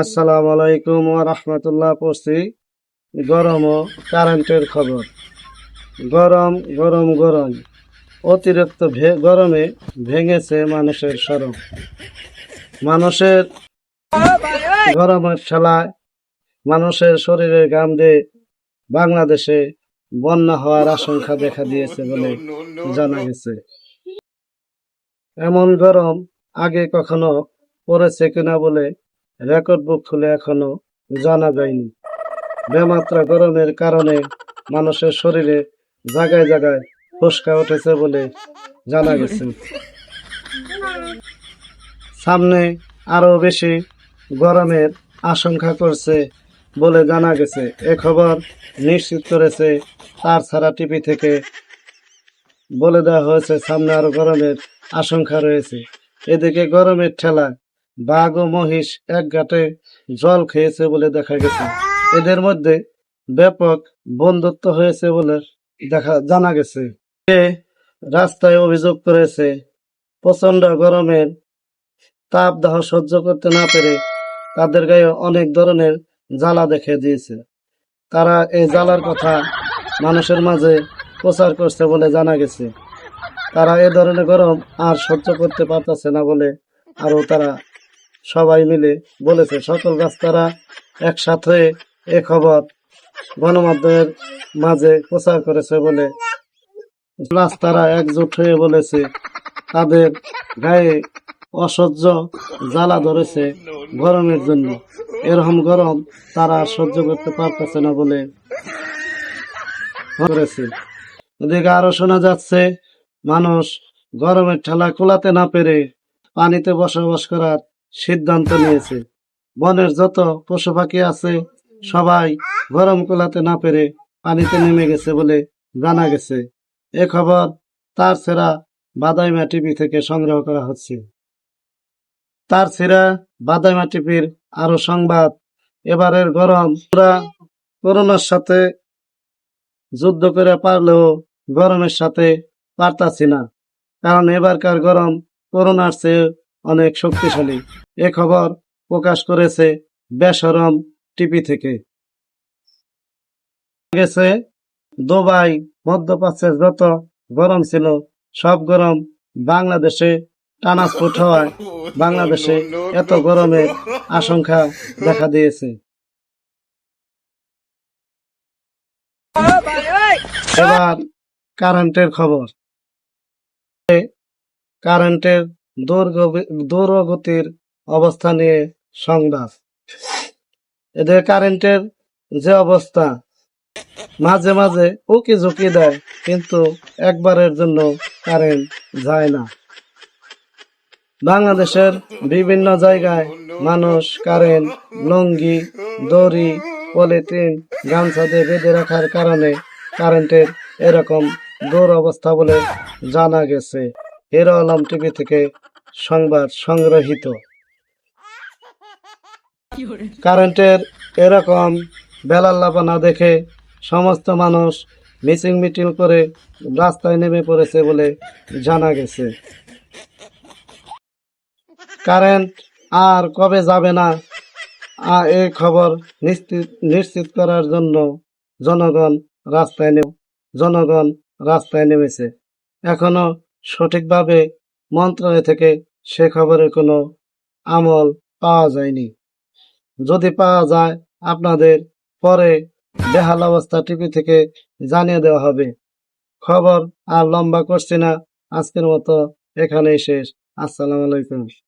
আসসালামু আলাইকুম রাহমাতুল্লাহ পড়ছি গরম ও কারেন্টের খবর। গরম গরম গরম। অতিরিক্ত গরমে ভেঙেছে মানুষের সরব মানুষের গরমের ঠেলায় মানুষের শরীরের গাম দিয়ে বাংলাদেশে বন্যা হওয়ার আশঙ্কা দেখা দিয়েছে বলে জানা গেছে। এমন গরম আগে কখনো পড়েছে কিনা বলে রেকর্ড বুক খুলে এখনও জানা যায়নি। বেমাত্রা গরমের কারণে মানুষের শরীরে জায়গায় জায়গায় ফুসকা উঠেছে বলে জানা গেছে। সামনে আরও বেশি গরমের আশঙ্কা করছে বলে জানা গেছে। এ খবর নিশ্চিত করেছে তার ছাড়া টিভি থেকে। বলে দেওয়া হয়েছে, সামনে আরও গরমের আশঙ্কা রয়েছে। এদিকে গরমের ঠেলায় বাঘ ও মহিষ এক ঘাটে জল খেয়েছে বলে দেখা গেছে। এদের মধ্যে ব্যাপক বন্ধুত্ব হয়েছে বলে দেখা, জানা গেছে। রাস্তায় অভিযোগ করেছে প্রচণ্ড গরমের তাপদাহ সহ্য করতে না পেরে তাদের গায়ে অনেক ধরনের জ্বালা দেখে দিয়েছে। তারা এই জ্বালার কথা মানুষের মাঝে প্রচার করছে বলে জানা গেছে। তারা এ ধরনের গরম আর সহ্য করতে পারতেছে না বলে আরও তারা সবাই মিলে বলেছে, সকল রাস্তারা একসাথে এ খবর গণমাধ্যমের মাঝে প্রচার করেছে বলে। রাস্তারা একজোট হয়ে বলেছে, তাদের গায়ে অসহ্য জ্বালা ধরেছে গরমের জন্য। এরকম গরম তারা সহ্য করতে পারতেছে না বলে ওদিকে আরও শোনা যাচ্ছে, মানুষ গরমের ঠেলা কোলাতে না পেরে পানিতে বসবাস করার সিদ্ধান্ত নিয়েছে। বনের যত পশু পাখি আছে, সবাই গরম কোলাতে না পেরে পানিতে নেমে গেছে বলে জানা গেছে। এ খবর তার সেরা বাদাইমা টিভি থেকে সংগ্রহ করা হচ্ছে। তার সেরা বাদাইমা টিভির আরও সংবাদ। এবারের গরম। করোনার সাথে যুদ্ধ করে পারলেও গরমের সাথে পারতাছি না। কারণ এবারকার গরম করোনার চেয়ে অনেক শক্তিশালী। এ খবর প্রকাশ করেছে বেসরম টিভি থেকে। গেছে দুবাই মধ্যপ্রাচ্যের যত গরম ছিল, সব গরম বাংলাদেশে ট্রান্সপোর্ট হওয়ায় বাংলাদেশে এত গরমের আশঙ্কা দেখা দিয়েছে। এবার কারেন্টের খবর। কারেন্টের দূরগতির অবস্থা নিয়ে সংবাদ। এদের কারেন্টের যে অবস্থা, মাঝে মাঝে উকি ঝুঁকি দেয়, কিন্তু একবারের জন্য কারেন্ট যায় না। বাংলাদেশের বিভিন্ন জায়গায় মানুষ কারেন্ট লঙ্গি, দড়ি, পলিথিন, গামছা দিয়ে বেঁধে রাখার কারণে কারেন্টের এরকম দুরবস্থা বলে জানা গেছে। হিরো আলম টিভি থেকে সংবাদ সংগ্রহীত। কারেন্টের এরকম বেলার বেলাল্লাপা না দেখে সমস্ত মানুষ মিচিং মিটিং করে রাস্তায় নেমে পড়েছে বলে জানা গেছে। কারেন্ট আর কবে যাবে না এই খবর নিশ্চিত নিশ্চিত করার জন্য জনগণ রাস্তায় নেম, জনগণ রাস্তায় নেমেছে। এখনও সঠিকভাবে মন্ত্রণালয় থেকে সে খবরের কোনো আমল পাওয়া যায়নি। যদি পাওয়া যায়, আপনাদের পরে বেহাল অবস্থা টিভি থেকে জানিয়ে দেওয়া হবে। খবর আর লম্বা করছি না। আজকের মতো এখানেই শেষ। আসসালামু আলাইকুম।